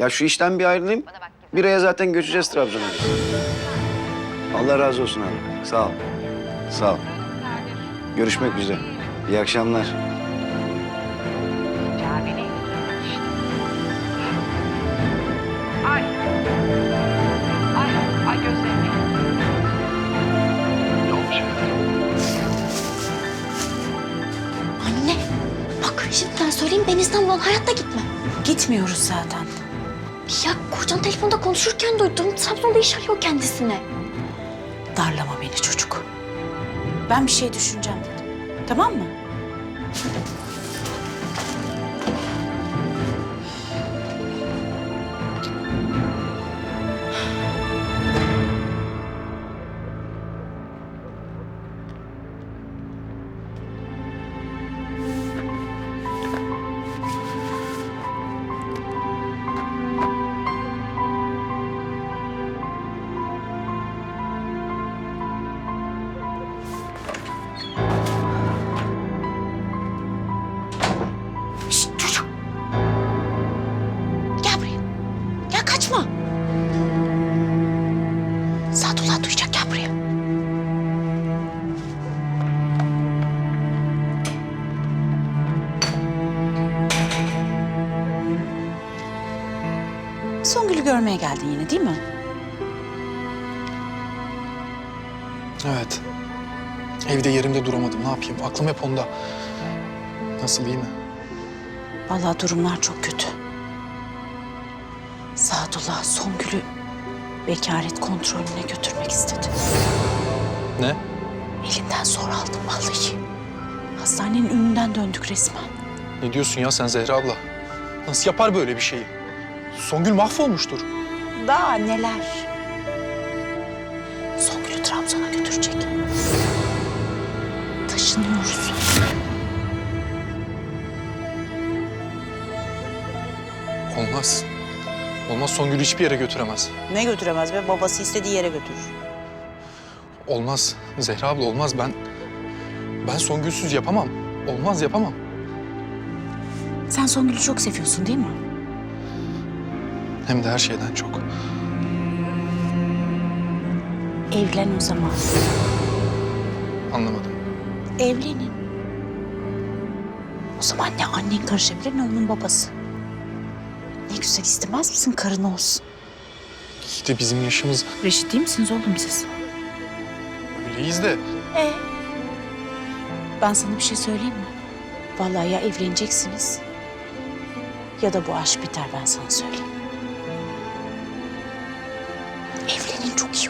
Ya şu işten bir ayrılayım. Bir aya zaten göçeceğiz Trabzon'a. Allah razı olsun abi. Sağ ol. Sağ ol. Görüşmek üzere. İyi akşamlar. Ay. Ay. Anne bak şimdiden söyleyeyim ben İstanbul'a hayatta gitmem. Gitmiyoruz zaten. Ya kocan telefonda konuşurken duydum. Trabzon'da iş arıyor kendisine. Darlama beni çocuk. Ben bir şey düşüneceğim dedim. Tamam mı? Songül'ü görmeye geldin yine değil mi? Evet. Evde yerimde duramadım. Ne yapayım? Aklım hep onda. Nasıl iyi mi? Vallahi durumlar çok kötü. Sadullah Songül'ü bekaret kontrolüne götürmek istedi. Ne? Elinden zor aldım vallahi. Hastanenin önünden döndük resmen. Ne diyorsun ya sen Zehra abla? Nasıl yapar böyle bir şeyi? Songül mahvolmuştur. Daha neler? Songül'ü Trabzon'a götürecek. Taşınıyoruz. Olmaz. Olmaz Songül'ü hiçbir yere götüremez. Ne götüremez be? Babası istediği yere götürür. Olmaz. Zehra abla olmaz. Ben ben Songül'süz yapamam. Olmaz yapamam. Sen Songül'ü çok seviyorsun değil mi? Hem de her şeyden çok. Evlen o zaman. Anlamadım. Evlenin. O zaman ne annen karışabilir ne onun babası. Ne güzel istemez misin karın olsun? İyi de bizim yaşımız Reşit değil misiniz oğlum siz? öyleyiz de. Ee? Ben sana bir şey söyleyeyim mi? Vallahi ya evleneceksiniz ya da bu aşk biter ben sana söyleyeyim. Evlenin çok iyi.